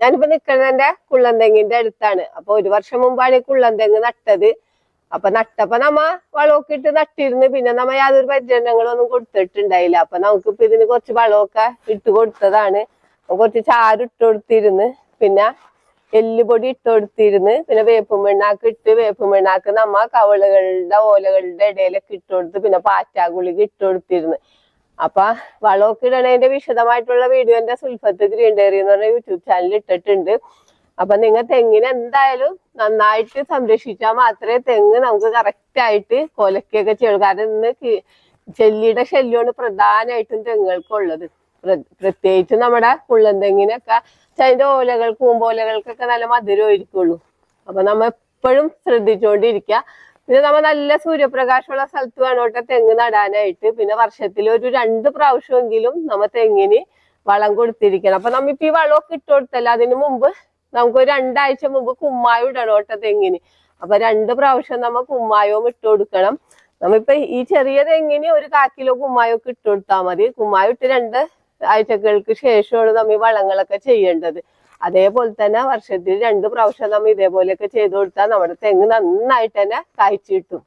ഞാനിപ്പോ നിൽക്കുന്നതിന്റെ കുള്ളന്തെങ്ങിന്റെ അടുത്താണ്. അപ്പൊ ഒരു വർഷം മുമ്പാണ് ഈ കുള്ളന്തെങ്ങ് നട്ടത്. അപ്പൊ നട്ടപ്പോ നമ്മ വളമൊക്കെ ഇട്ട് നട്ടിരുന്നു. പിന്നെ നമ്മ യാതൊരു പരിചരണങ്ങളൊന്നും കൊടുത്തിട്ടുണ്ടായില്ല. അപ്പൊ നമുക്കിപ്പോ ഇതിന് കുറച്ച് വളമൊക്കെ ഇട്ട് കൊടുത്തതാണ്. കുറച്ച് ചാറ് ഇട്ട് കൊടുത്തിരുന്ന്. പിന്നെ എല്ലുപൊടി ഇട്ട് കൊടുത്തിരുന്ന്. പിന്നെ വേപ്പും വെണ്ണാക്ക് ഇട്ട് വേപ്പും വെണ്ണാക്ക് നമ്മ കവളുകളുടെ ഓലകളുടെ ഇടയിലൊക്കെ ഇട്ട് കൊടുത്ത് പിന്നെ പാറ്റാഗുളിക ഇട്ട് കൊടുത്തിരുന്ന്. അപ്പൊ വളമൊക്കെ ഇടണതിന്റെ വിശദമായിട്ടുള്ള വീഡിയോ എന്റെ സുൽഫത്ത് ഗ്രീൻ ഡയറി എന്ന് പറഞ്ഞ യൂട്യൂബ് ചാനൽ ഇട്ടിട്ടുണ്ട്. അപ്പൊ നിങ്ങൾ തെങ്ങിനെ എന്തായാലും നന്നായിട്ട് സംരക്ഷിച്ചാൽ മാത്രമേ തെങ്ങ് നമുക്ക് കറക്റ്റ് ആയിട്ട് കൊലക്കൊക്കെ ചെയ്യുള്ളൂ കാരണം ഇന്ന് ചെല്ലിയുടെ ശല്യമാണ് പ്രധാനമായിട്ടും തെങ്ങുകൾക്കുള്ളത് പ്ര- പ്രത്യേകിച്ച് നമ്മുടെ കുള്ളൻ തെങ്ങിനൊക്കെ അതിന്റെ ഓലകൾ കൂമ്പോലകൾക്കൊക്കെ നല്ല മധുരമായിരിക്കുള്ളൂ അപ്പൊ നമ്മ എപ്പോഴും ശ്രദ്ധിച്ചുകൊണ്ടിരിക്കുക പിന്നെ നമ്മൾ നല്ല സൂര്യപ്രകാശമുള്ള സ്ഥലത്ത് വേണം കേട്ടോ തെങ്ങ് നടാനായിട്ട്. പിന്നെ വർഷത്തിൽ ഒരു രണ്ട് പ്രാവശ്യമെങ്കിലും നമ്മ തെങ്ങിന് വളം കൊടുത്തിരിക്കണം. അപ്പൊ നമ്മിപ്പോ ഈ വളമൊക്കെ ഇട്ട് കൊടുത്തല്ല അതിന് മുമ്പ് നമുക്ക് രണ്ടാഴ്ച മുമ്പ് കുമ്മായം ഇടണം കേട്ടോ തെങ്ങിന്. അപ്പൊ രണ്ട് പ്രാവശ്യം നമ്മ കുമ്മായവും ഇട്ട് കൊടുക്കണം. നമ്മിപ്പോ ഈ ചെറിയ തെങ്ങിന് ഒരു കാ കിലോ കുമ്മായമൊക്കെ ഇട്ട് കൊടുത്താൽ മതി. കുമ്മായം ഇട്ട് രണ്ട് ആഴ്ചകൾക്ക് ശേഷമാണ് നമ്മ ഈ വളങ്ങളൊക്കെ ചെയ്യേണ്ടത്. അതേപോലെ തന്നെ വർഷത്തിൽ രണ്ട് പ്രാവശ്യം നമ്മൾ ഇതേപോലെയൊക്കെ ചെയ്തു കൊടുത്താൽ നമ്മുടെ തെങ്ങ് നന്നായിട്ട് തന്നെ കായ്ച്ചു കിട്ടും.